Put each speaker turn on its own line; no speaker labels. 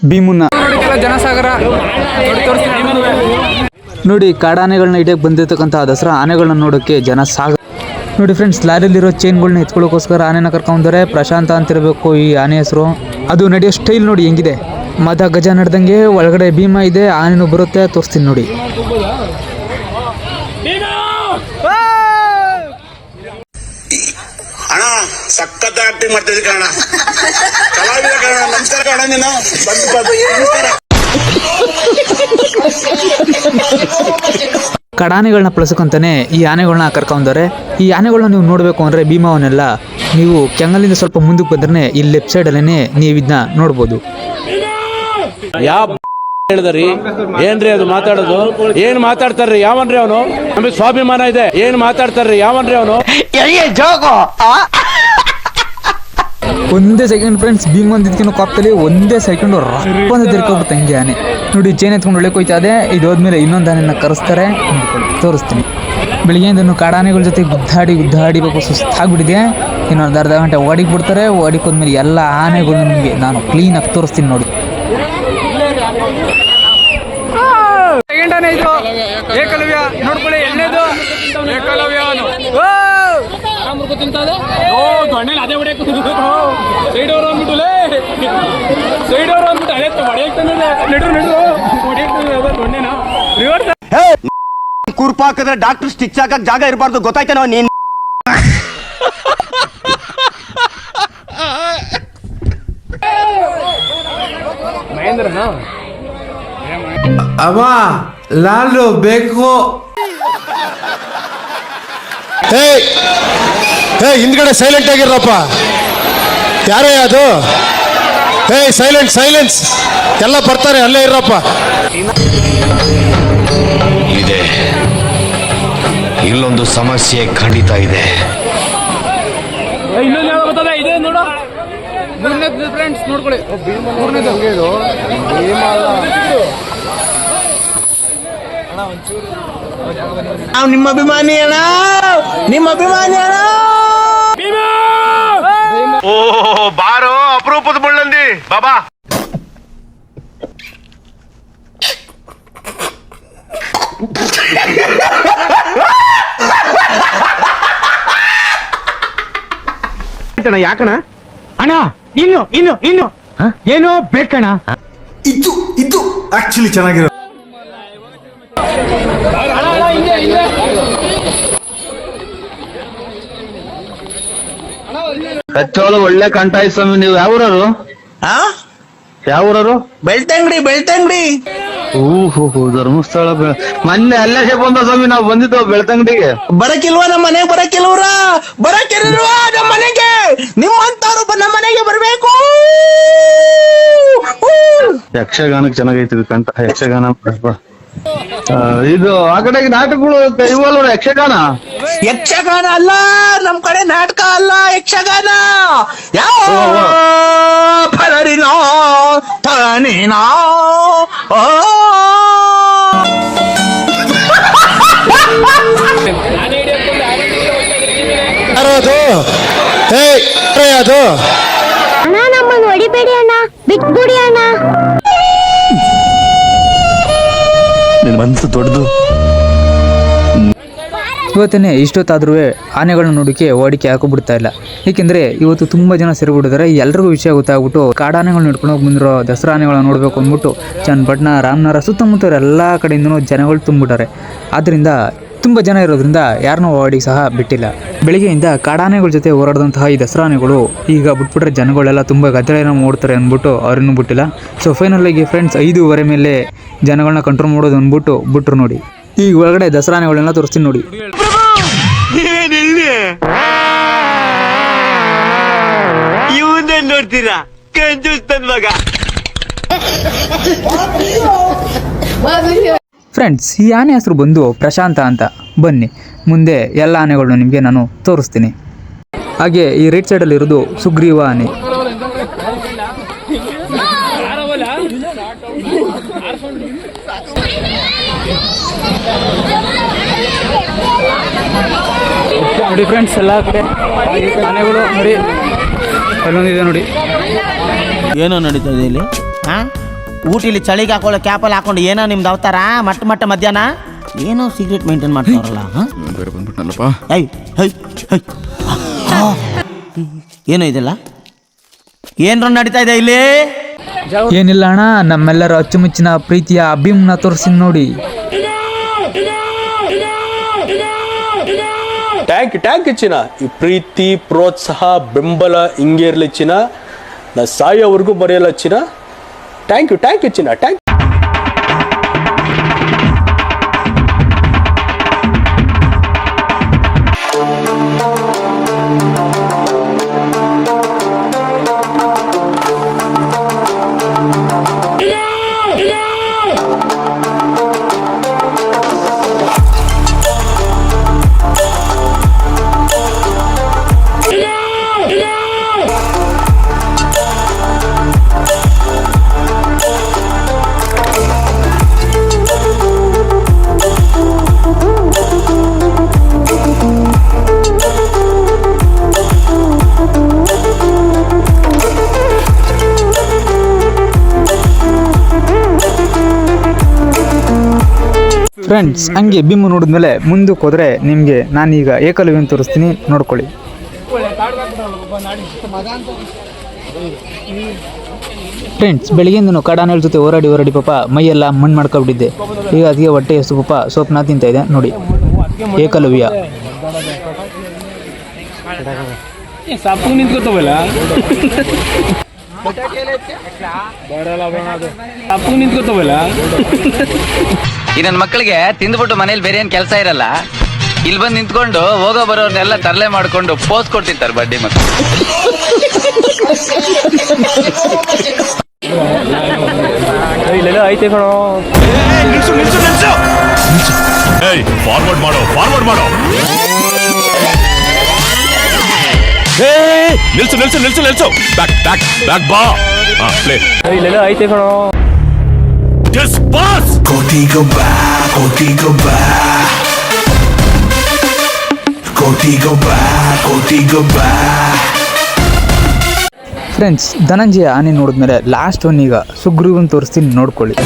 ಭೀಮನ್ನ
ನೋಡಕ್ಕೆಲ್ಲ ಜನಸಾಗರ? ನೋಡಿ ತೋರಿಸ್ತೀನಿ. ನಿಮ್ಮನ್ನುವೆ.
ನೋಡಿ ಕಾಡಾನೆಗಳನ್ನ ಹಿಡಿಯಕ್ಕೆ ಬಂದಿರತಕ್ಕಂಥ ದಸರಾ ಆನೆಗಳನ್ನ ನೋಡೋಕೆ ಜನ ಸಾಗ ನೋಡಿ ಫ್ರೆಂಡ್ಸ್ ಲಾರಿಲಿರೋ ಚೈನ್ಗಳನ್ನ ಎತ್ಕೊಳ್ಳೋಕ್ಕೋಸ್ಕರ ಆನೆನ ಕರ್ಕೊಂಡ್ರೆ ಪ್ರಶಾಂತ ಅಂತಿರಬೇಕು ಈ ಆನೆ ಹೆಸರು. ಅದು ನಡೆಯೋ ಸ್ಟೈಲ್ ನೋಡಿ ಹೆಂಗಿದೆ. ಮದ ಗಜ ನಡೆದಂಗೆ ಒಳಗಡೆ ಭೀಮ ಇದೆ ಆನೆನೂ ಬರುತ್ತೆ ತೋರಿಸ್ತೀನಿ ನೋಡಿ.
ಅಣ್ಣ ಸಖತ್ ಆಕ್ಟಿಂಗ್ ಮಾಡ್ತಿದ್ದೆ ಕಲಾವಿದ ನಮಸ್ಕಾರ ಕಣ ನೀನು. ಬಂದು ಬಂದು.
ಕಡಾನೆಗಳನ್ನ ಬಳಸಕ್ಕಂತಾನೆ ಈ ಆನೆಗಳನ್ನ ಕರ್ಕೊಂಡವ್ರೆ ಈ ಆನೆಗಳನ್ನ ನೀವು ನೋಡಬೇಕು ಅಂದರೆ ಭೀಮಾವನ್ನೆಲ್ಲ ನೀವು ಕೆಂಗಲಿಂದ ಸ್ವಲ್ಪ ಮುಂದಕ್ಕೆ ಬಂದ್ರೆ ಈ ಲೆಫ್ಟ್ ಸೈಡಲ್ಲೇ ನೀವು ಇದನ್ನ ನೋಡ್ಬೋದು.
ಯಾವ ಹೇಳಿದ್ರಿ? ಏನ್ರಿ ಅದು ಮಾತಾಡೋದು? ಏನ್ ಮಾತಾಡ್ತಾರ್ರಿ? ಯಾವನ್ರಿ ಅವನು? ನಮಗೆ ಸ್ವಾಭಿಮಾನ ಇದೆ. ಏನ್ ಮಾತಾಡ್ತಾರ್ರಿ? ಯಾವನ್ರಿ ಅವನು?
ಒಂದೇ ಸೆಕೆಂಡ್ ಫ್ರೆಂಡ್ಸ್ ಭೀಮ್ ಅಂದಿದ್ಕಿನ ಕಾಪ್ತಲ್ಲಿ ಒಂದೇ ಸೆಕೆಂಡ್ ರಪ್ಪಂದ ತಿರ್ಕೊಬಿಡ್ತು ಹಂಗೆ ಆನೆ. ನೋಡಿ ಚೇನ್ ಎತ್ಕೊಂಡು ಒಳ್ಳೆ ಕೊಯ್ತಾ ಇದೆ. ಹೋದ್ಮೇಲೆ ಇನ್ನೊಂದು ಆನೆನ ಕರೆಸ್ತಾರೆ. ತೋರಿಸ್ತೀನಿ. ತೋರಿಸ್ತೀನಿ ಬೆಳಿಗ್ಗೆಯಿಂದ ಕಾಡಾನೆಗಳ ಜೊತೆ ಗುದ್ದಾಡಿ ಗುದ್ದಾಡಿ ಬೇಕು ಸುಸ್ತಾಗ್ಬಿಟ್ಟಿದೆ. ಇನ್ನೊಂದು ಅರ್ಧ ಗಂಟೆ ಓಡಿಗೆ ಬಿಡ್ತಾರೆ. ಓಡಿಗೆ ಹೋದ್ಮೇಲೆ ಎಲ್ಲ ಆನೆಗಳು ನಿಮಗೆ ನಾನು ಕ್ಲೀನಾಗಿ ತೋರಿಸ್ತೀನಿ ನೋಡಿ.
ಏಕಲವ್ಯ. ನೋಡ್ಕೊಳ್ಳಿ, ಎಣ್ಣೆದು. ಏಕಲವ್ಯ ಅವನು. ಓ! ಓ, ದೊಣ್ಣೆಲಿ ಅದೇ ಹೊಡೆಯಕ್ಕೆ ಕೂತಿದ್ದು. ಸೈಡ್ ಅವ್ರು ಅಂದ್ಬಿಟ್ಟುಲೇ. ಸೈಡ್ ಅವ್ರು ಅಂದ್ಬಿಟ್ಟು ಅದೇ ಹೊಡ್ಯಕ್ಕೆ ತಂದಿದೆ. ನೆಡ್ರು ನಡು. ಹೊಡ್ಯಕ್ಕೆ ತಂದಿದೆ ಅದೇ ದೊಣ್ಣೆನ. ರಿವರ್ಸ್
ಕುರ್ಪ ಹಾಕಿದ್ರೆ ಡಾಕ್ಟರ್ ಸ್ಟಿಚ್ ಹಾಕಕ್ ಜಾಗ ಇರಬಾರ್ದು ಗೊತ್ತಾಯ್ತೇನೋ ನೀನ್
ಮಹೇಂದ್ರನ
ಅಮ್ಮ ಲಾಲು ಬೇಕು
ಹೇ ಹಿಂದ್ಗಡೆ ಸೈಲೆಂಟ್ ಆಗಿರಪ್ಪ ಯಾರೇ ಅದು? ಏ ಸೈಲೆಂಟ್ ಸೈಲೆನ್ಸ್ ಎಲ್ಲ ಬರ್ತಾರೆ ಅಲ್ಲೇ ಇರಪ್ಪ
ಇದೆ. ಇಲ್ಲೊಂದು ಸಮಸ್ಯೆ ಖಂಡಿತ ಇದೆ.
ಫ್ರೆಂಡ್ಸ್ ನೋಡ್ಕೊಳ್ಳಿ
ನಾವು ನಿಮ್ಮ ಅಭಿಮಾನಿ ಅಣ್ಣ ನಿಮ್ಮ ಅಭಿಮಾನಿ ಅಣ್ಣ
ಓ ಬಾರೋ ಅಪರೂಪದ ಮುಳ್ಳಂದಿ ಬಾಬಾ
ಯಾಕಣ
ಅಣ್ಣ ಇನ್ನು ಇನ್ನು ಇನ್ನು ಏನೋ ಬೇಕಣ್ಣ
ಇದು ಇದು ಆಕ್ಚುಲಿ ಚೆನ್ನಾಗಿರೋ
ಕಚ್ಚೋಳು ಒಳ್ಳೆ ಕಂಠಾಯ ಸ್ವಾಮಿ ನೀವು ಯಾವೂರರು
ಆ?
ಯಾವೂರರು
ಬೆಳ್ತಂಗಡಿ ಬೆಳ್ತಂಗಡಿ.
ಓಹೋ ಧರ್ಮಸ್ಥಳ ಬೆ- ಮೊನ್ನೆ ಅಲ್ಲೇ ಬಂದ ಸ್ವಾಮಿ ನಾವು ಬಂದಿದ್ದೋ ಬೆಳ್ತಂಗಡಿಗೆ?
ಬರಕಿಲ್ವಾ ನಮ್ಮ ಮನೆಗೆ ಬರಕಿಲ್ವ್ರ? ಬರಕಿಲ್ವಾ ನಮ್ಮ ಮನೆಗೆ? ನಿಮ್ಮಂತವ್ರು ಬ- ನಮ್ಮ ಮನೆಗೆ ಬರ್ಬೇಕು.
ಯಕ್ಷಗಾನಕ್ಕೆ ಚೆನ್ನಾಗೈತಿ ಕಂಠ ಯಕ್ಷಗಾನ. ಬ- ಇದು ಆ ಕಡೆಗೆ ನಾಟಕಗಳು ಇವಲ್ವ ಯಕ್ಷಗಾನ.
ಯಕ್ಷಗಾನ ಅಲ್ಲ ನಮ್ ಕಡೆ ನಾಟಕ ಅಲ್ಲ ಯಕ್ಷಗಾನ. ಯಾವ ಫಲರಿನೋ ಫಲನಿನೋ ಓ.
ಅದು ಹೇ ಅದು
ಮನಸ್ಸು ದೊಡ್ಡದು.
ಇವತ್ತೇ ಇಷ್ಟೊತ್ತಾದ್ರೂ ಆನೆಗಳನ್ನ ನೋಡೋಕ್ಕೆ ಓಡಿಕೆ ಹಾಕೋಬಿಡ್ತಾ ಇಲ್ಲ. ಏಕೆಂದರೆ ಇವತ್ತು ತುಂಬ ಜನ ಸೇರಿಬಿಟ್ಟಿದ್ದಾರೆ ಎಲ್ರಿಗೂ ವಿಷಯ ಗೊತ್ತಾಗ್ಬಿಟ್ಟು ಕಾಡಾನೆಗಳನ್ನ ಹಿಡ್ಕೊಂಡು ಹೋಗಿ ಬಂದಿರೋ ದಸರಾ ಆನೆಗಳನ್ನ ನೋಡಬೇಕು ಅಂದ್ಬಿಟ್ಟು ಚನ್ನಪಟ್ಟಣ, ರಾಮನಗರ ಸುತ್ತಮುತ್ತ ಎಲ್ಲ ಕಡೆಯಿಂದನೂ ಜನಗಳು ತುಂಬಿಬಿಟ್ಟಾರೆ ಆದ್ದರಿಂದ ತುಂಬ ಜನ ಇರೋದ್ರಿಂದ ಯಾರನ್ನೂ ಓಡಿಗೆ ಸಹ ಬಿಟ್ಟಿಲ್ಲ. ಬೆಳಿಗ್ಗೆಯಿಂದ ಕಾಡಾನೆಗಳ ಜೊತೆ ಹೋರಾಡಿದಂತಹ ಈ ದಸರಾನೆಗಳು ಈಗ ಬಿಟ್ಬಿಟ್ರೆ ಜನಗಳೆಲ್ಲ ತುಂಬ ಗದ್ದಲೆಯನ್ನು ಓಡ್ತಾರೆ ಅಂದ್ಬಿಟ್ಟು ಅವ್ರನ್ನೂ ಬಿಟ್ಟಿಲ್ಲ. ಸೊ ಫೈನಲಾಗಿ ಫ್ರೆಂಡ್ಸ್ ಐದೂವರೆ ಮೇಲೆ ಜನಗಳನ್ನ ಕಂಟ್ರೋಲ್ ಮಾಡೋದು ಅಂದ್ಬಿಟ್ಟು ಬಿಟ್ರು ನೋಡಿ. ಈಗ ಒಳಗಡೆ ದಸರಾನೆಗಳನ್ನ ತೋರಿಸ್ತೀನಿ ನೋಡಿ.
ನೋಡ್ತೀರಾ? ಮಗ.
ಫ್ರೆಂಡ್ಸ್ ಈ ಆನೆ ಹೆಸರು ಬಂದು ಪ್ರಶಾಂತ ಅಂತ. ಬನ್ನಿ ಮುಂದೆ ಎಲ್ಲ ಆನೆಗಳನ್ನು ನಿಮಗೆ ನಾನು ತೋರಿಸ್ತೀನಿ. ಹಾಗೆ ಈ ರೈಟ್ ಸೈಡಲ್ಲಿ ಇರೋದು ಸುಗ್ರೀವ ಆನೆ. ನೋಡಿ ಫ್ರೆಂಡ್ಸ್ ಎಲ್ಲ ಕಡೆ ಆನೆಗಳು ನೋಡಿ ಅಲ್ಲೊಂದಿದೆ ನೋಡಿ.
ಏನೋ ನಡೀತದೆ ಇಲ್ಲಿ?
ಊಟಿಲಿ ಚಳಿಗೆ ಹಾಕೊಳ್ಳೋ ಕ್ಯಾಪಲ್ಲಿ ಹಾಕೊಂಡು ಏನೋ ನಿಮ್ದು ಅವತಾರ ಮಟ್ಟ ಮಟ್ಟ ಮಧ್ಯಾಹ್ನ? ಏನೋ ಸೀಕ್ರೆಟ್ ಮೇಂಟೈನ್ ಮಾಡ್ತಾರಲ್ಲ
ಬೇರೆ ಬಂದ್ಬಿಟ್ನಲ್ಲಪ್ಪ.
ಐ ಆ. ಏನು ಇದೆಲ್ಲ? ಏನ್ರ ನಡೀತಾ ಇದೆ ಇಲ್ಲಿ?
ಏನಿಲ್ಲ ಅಣ್ಣ ನಮ್ಮೆಲ್ಲರ ಅಚ್ಚುಮುಚ್ಚಿನ ಪ್ರೀತಿಯ ಅಭಿಮ್ನ ತೋರಿಸಿ ನೋಡಿ.
ಟ್ಯಾಂಕ್ ಟ್ಯಾಂಕ್ ಚಿನ್ನ. ಈ ಪ್ರೀತಿ ಪ್ರೋತ್ಸಾಹ ಬೆಂಬಲ ಹಿಂಗೆ ಇರಲಿ ಚಿನ್ನ. ನಾ ಸಾಯೋವರೆಗೂ ಮರೆಯಲ್ಲ ಚಿನ್ನ. ಟ್ಯಾಂಕ್ ಯು ಟ್ಯಾಂಕ್ ಯು ಚಿನ್ನ ಟ್ಯಾಂಕ್
ಫ್ರೆಂಡ್ಸ್ ಹಂಗೆ ಬಿಮ್ಮು ನೋಡಿದ್ಮೇಲೆ ಮುಂದಕ್ಕೆ ಹೋದ್ರೆ ನಿಮಗೆ ನಾನೀಗ ಏಕಲವ್ಯನ ತೋರಿಸ್ತೀನಿ. ನೋಡ್ಕೊಳ್ಳಿ. ಫ್ರೆಂಡ್ಸ್ ಬೆಳಿಗ್ಗೆಂದನು ಕಾಡಾನೆಲ್ ಜೊತೆ ಹೋರಾಡಿ ಹೋರಾಡಿ ಪಾಪ ಮೈಯೆಲ್ಲ ಮಣ್ಣು ಮಾಡ್ಕೊಬಿಟ್ಟಿದ್ದೆ. ಈಗ ಅದಕ್ಕೆ ಹೊಟ್ಟೆ ಎಷ್ಟು ಪಾಪ ಸೋಪ್ನ ತಿಂತಾ ಇದೆ ನೋಡಿ. ಏಕಲವ್ಯ.
ನಿಂತ್ಕೋತವಲ್ಲ?
ಈ ನನ್ನ ಮಕ್ಕಳಿಗೆ ತಿಂದ್ಬಿಟ್ಟು ಮನೇಲಿ ಬೇರೆ ಏನು ಕೆಲಸ ಇರಲ್ಲ. ಇಲ್ಲಿ ಬಂದು ನಿಂತ್ಕೊಂಡು ಹೋಗೋ ಬರೋರ್ನೆಲ್ಲ ತರಲೆ ಮಾಡ್ಕೊಂಡು ಪೋಸ್ ಕೊಡ್ತಿರ್ತಾರೆ ಬಡ್ಡಿ ಮಕ್ಕಳು
ಇಲ್ಲೆಲ್ಲ ಐತೆ ಕಣೋ.
ಫಾರ್ವರ್ಡ್ ಮಾಡೋ ಫಾರ್ವರ್ಡ್ ಮಾಡೋ. ನಿಲ್ಸು ನಿಲ್ಸು ನಿಲ್ಸು ನಿಲ್ಸು. ಬ್ಯಾಕ್ ಬ್ಯಾಕ್ ಬ್ಯಾಕ್ ಬಾ. ಪ್ಲೇ
ಇಲ್ಲೆಲ್ಲ ಐತೆ ಕಣೋ.
ಜಸ್ಟ್ ಪಾಸ್
ಕೋಟಿ ಗೊಬ್ಬ ಕೋಟಿ ಗೊಬ್ಬ ಕೋಟಿ ಗೊಬ್ಬ ಕೋಟಿ ಗೊಬ್ಬ
ಫ್ರೆಂಡ್ಸ್ ಧನಂಜಯ ಆನೆ ನೋಡಿದ್ಮೇಲೆ ಲಾಸ್ಟ್ ಒನ್ ಈಗ ಸುಗ್ರೀವನ್ ತೋರಿಸ್ತೀನಿ ನೋಡ್ಕೊಳ್ಳಿ.